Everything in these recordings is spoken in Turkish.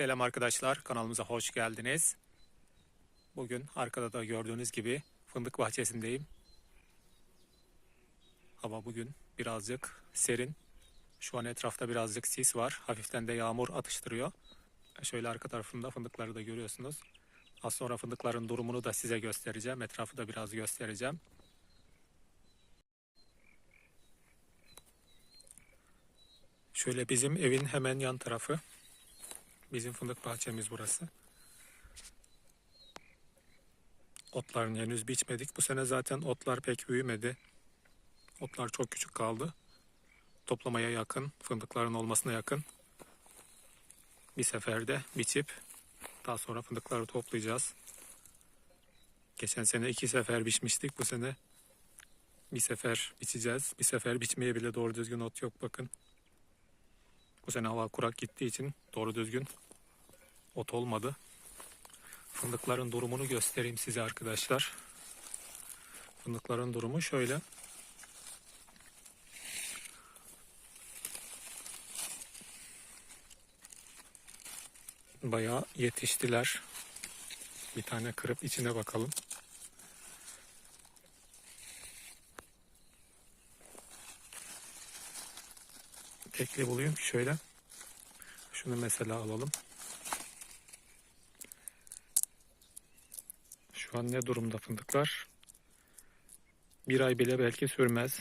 Selam arkadaşlar, kanalımıza hoş geldiniz. Bugün arkada da gördüğünüz gibi fındık bahçesindeyim. Hava bugün birazcık serin. Şu an etrafta birazcık sis var. Hafiften de yağmur atıştırıyor. Şöyle arka tarafında fındıkları da görüyorsunuz. Az sonra fındıkların durumunu da size göstereceğim. Etrafı da biraz göstereceğim. Şöyle bizim evin hemen yan tarafı. Bizim fındık bahçemiz burası. Otlarını henüz biçmedik. Bu sene zaten otlar pek büyümedi. Otlar çok küçük kaldı. Toplamaya yakın, fındıkların olmasına yakın. Bir seferde biçip daha sonra fındıkları toplayacağız. Geçen sene iki sefer biçmiştik. Bu sene bir sefer biçeceğiz. Bir sefer biçmeye bile doğru düzgün ot yok bakın. Bu sene hava kurak gittiği için doğru düzgün ot olmadı. Fındıkların durumunu göstereyim size arkadaşlar. Fındıkların durumu şöyle. Bayağı yetiştiler. Bir tane kırıp içine bakalım. Tekli bulayım şöyle. Şunu mesela alalım. Şu an ne durumda fındıklar? Bir ay bile belki sürmez.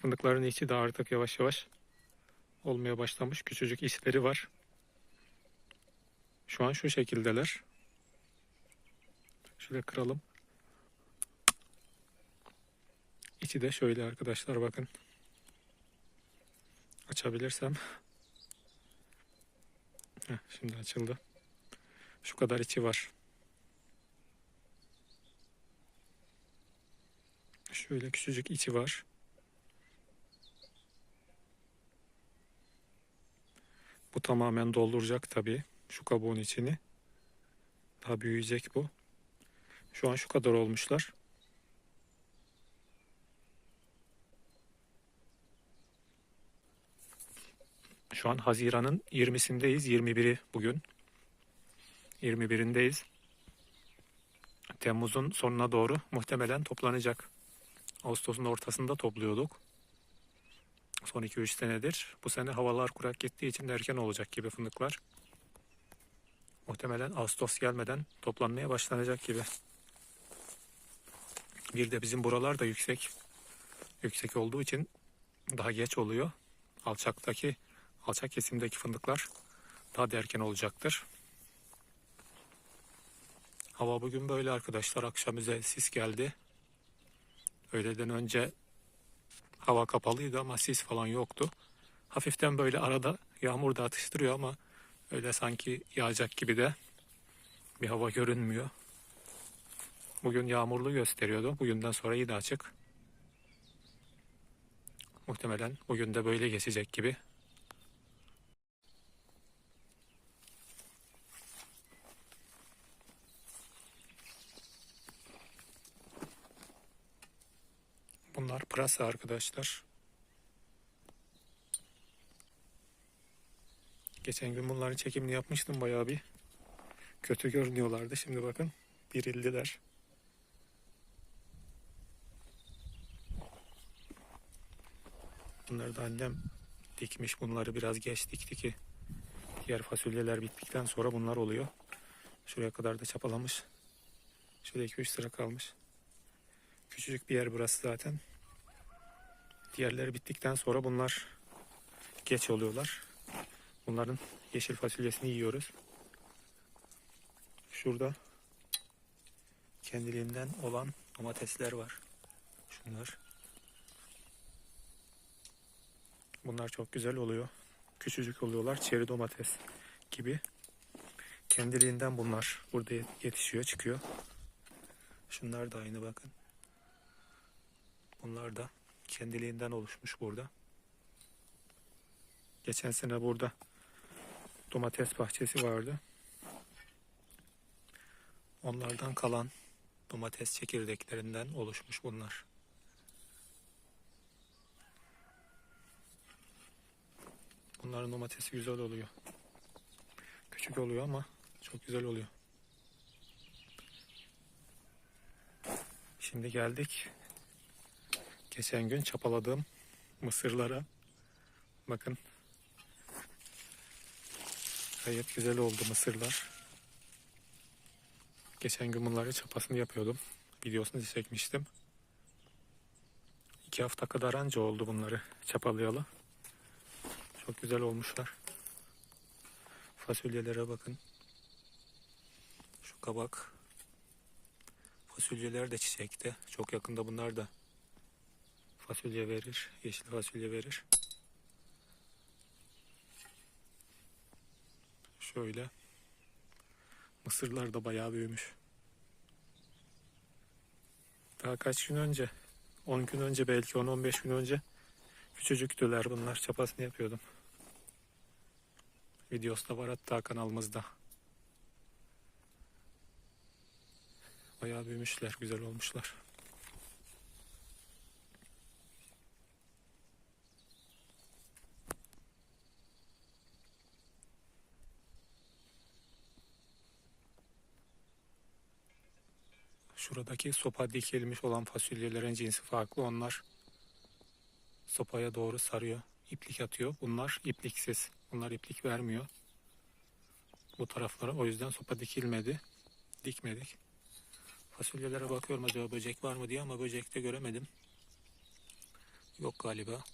Fındıkların içi de artık yavaş yavaş olmaya başlamış. Küçücük işleri var. Şu an şu şekildeler. Şöyle kıralım. İçi de şöyle arkadaşlar bakın. Açabilirsem. Heh, şimdi açıldı. Şu kadar içi var. Şöyle küçücük içi var. Bu tamamen dolduracak tabii. Şu kabuğun içini. Daha büyüyecek bu. Şu an şu kadar olmuşlar. Şu an Haziran'ın 20'sindeyiz. 21'i bugün. 21'indeyiz. Temmuz'un sonuna doğru muhtemelen toplanacak. Ağustos'un ortasında topluyorduk. Son 2-3 senedir. Bu sene havalar kurak gittiği için erken olacak gibi fındıklar. Muhtemelen Ağustos gelmeden toplanmaya başlanacak gibi. Bir de bizim buralar da yüksek. Yüksek olduğu için daha geç oluyor. Alçaktaki alçak kesimdeki fındıklar daha da erken olacaktır. Hava bugün böyle arkadaşlar. Akşam üzeri sis geldi. Öğleden önce hava kapalıydı ama sis falan yoktu. Hafiften böyle arada yağmur da atıştırıyor ama öyle sanki yağacak gibi de bir hava görünmüyor. Bugün yağmurlu gösteriyordu. Bugünden sonra yine açık. Muhtemelen bugün de böyle geçecek gibi. Bunlar pırasa arkadaşlar. Geçen gün bunların çekimini yapmıştım bayağı bir. Kötü görünüyorlardı. Şimdi bakın dirildiler. Bunları da annem dikmiş. Bunları biraz geç dikti ki diğer fasulyeler bittikten sonra bunlar oluyor. Şuraya kadar da çapalamış. Şurada 2-3 sıra kalmış. Küçücük bir yer burası zaten. Diğerleri bittikten sonra bunlar geç oluyorlar. Bunların yeşil fasulyesini yiyoruz. Şurada kendiliğinden olan domatesler var. Şunlar. Bunlar çok güzel oluyor. Küçücük oluyorlar. Çeri domates gibi. Kendiliğinden bunlar burada yetişiyor, çıkıyor. Şunlar da aynı bakın. Bunlar da kendiliğinden oluşmuş burada. Geçen sene burada domates bahçesi vardı. Onlardan kalan domates çekirdeklerinden oluşmuş bunlar. Bunların domatesi güzel oluyor. Küçük oluyor ama çok güzel oluyor. Şimdi geldik. Geçen gün çapaladığım mısırlara. Bakın. Gayet güzel oldu mısırlar. Geçen gün bunları çapasını yapıyordum. Videosunu çekmiştim. İki hafta kadar anca oldu bunları çapalayalı. Çok güzel olmuşlar. Fasulyelere bakın. Şu kabak. Fasulyeler de çiçekte. Çok yakında bunlar da fasulye verir. Yeşil fasulye verir. Şöyle. Mısırlar da bayağı büyümüş. Daha kaç gün önce 10 gün önce belki 10-15 gün önce küçücüktüler bunlar. Çapasını yapıyordum. Videosu da var hatta kanalımızda. Bayağı büyümüşler, güzel olmuşlar. Şuradaki sopa dikilmiş olan fasulyelerin cinsi farklı. Onlar sopaya doğru sarıyor. iplik atıyor. Bunlar ipliksiz. Bunlar iplik vermiyor. Bu taraflara. O yüzden sopa dikilmedi. Dikmedik. Fasulyelere bakıyorum acaba böcek var mı diye ama böcek de göremedim. Yok galiba.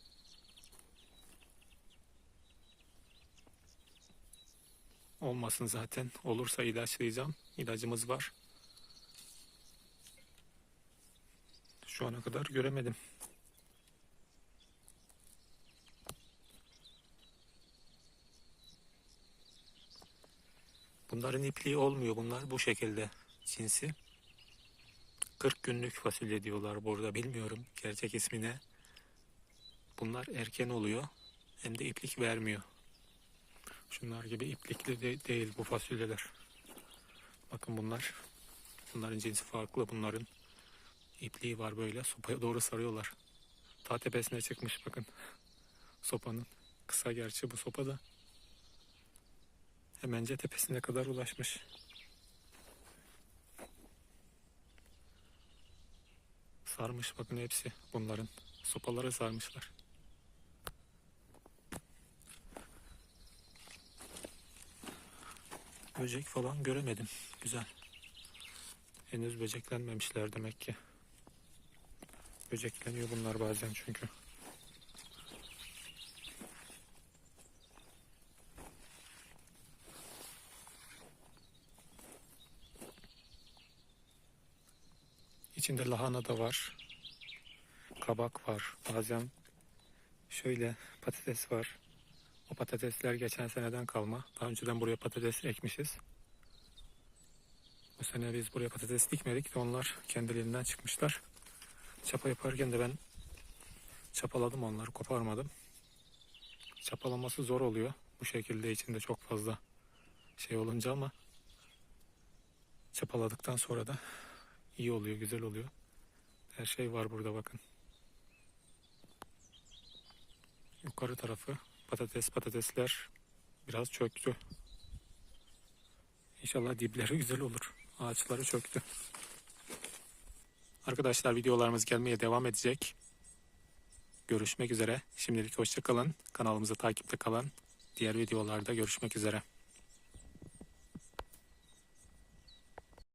Olmasın zaten. Olursa ilaçlayacağım. İlacımız var. Şu ana kadar göremedim. Bunların ipliği olmuyor. Bunlar bu şekilde cinsi. 40 günlük fasulye diyorlar burada. Bilmiyorum gerçek ismi ne. Bunlar erken oluyor. Hem de iplik vermiyor. Şunlar gibi iplikli de değil bu fasulyeler. Bakın bunlar. Bunların cinsi farklı. Bunların ipliği var böyle. Sopaya doğru sarıyorlar. Ta tepesine çıkmış bakın. Sopanın. Kısa gerçi bu sopa da. Hemence tepesine kadar ulaşmış. Sarmış bakın hepsi bunların. Sopaları sarmışlar. Böcek falan göremedim. Güzel. Henüz böceklenmemişler demek ki. Böcekleniyor bunlar bazen çünkü. İçinde lahana da var. Kabak var. Bazen şöyle patates var. O patatesler geçen seneden kalma. Daha önceden buraya patates ekmişiz. Bu sene biz buraya patates dikmedik de onlar kendiliğinden çıkmışlar. Çapa yaparken de ben çapaladım onları, koparmadım. Çapalaması zor oluyor. Bu şekilde içinde çok fazla şey olunca ama çapaladıktan sonra da iyi oluyor, güzel oluyor. Her şey var burada bakın. Yukarı tarafı patates patatesler biraz çöktü. İnşallah dipleri güzel olur. Ağaçları çöktü. Arkadaşlar videolarımız gelmeye devam edecek. Görüşmek üzere. Şimdilik hoşçakalın. Kanalımızı takipte kalın. Diğer videolarda görüşmek üzere.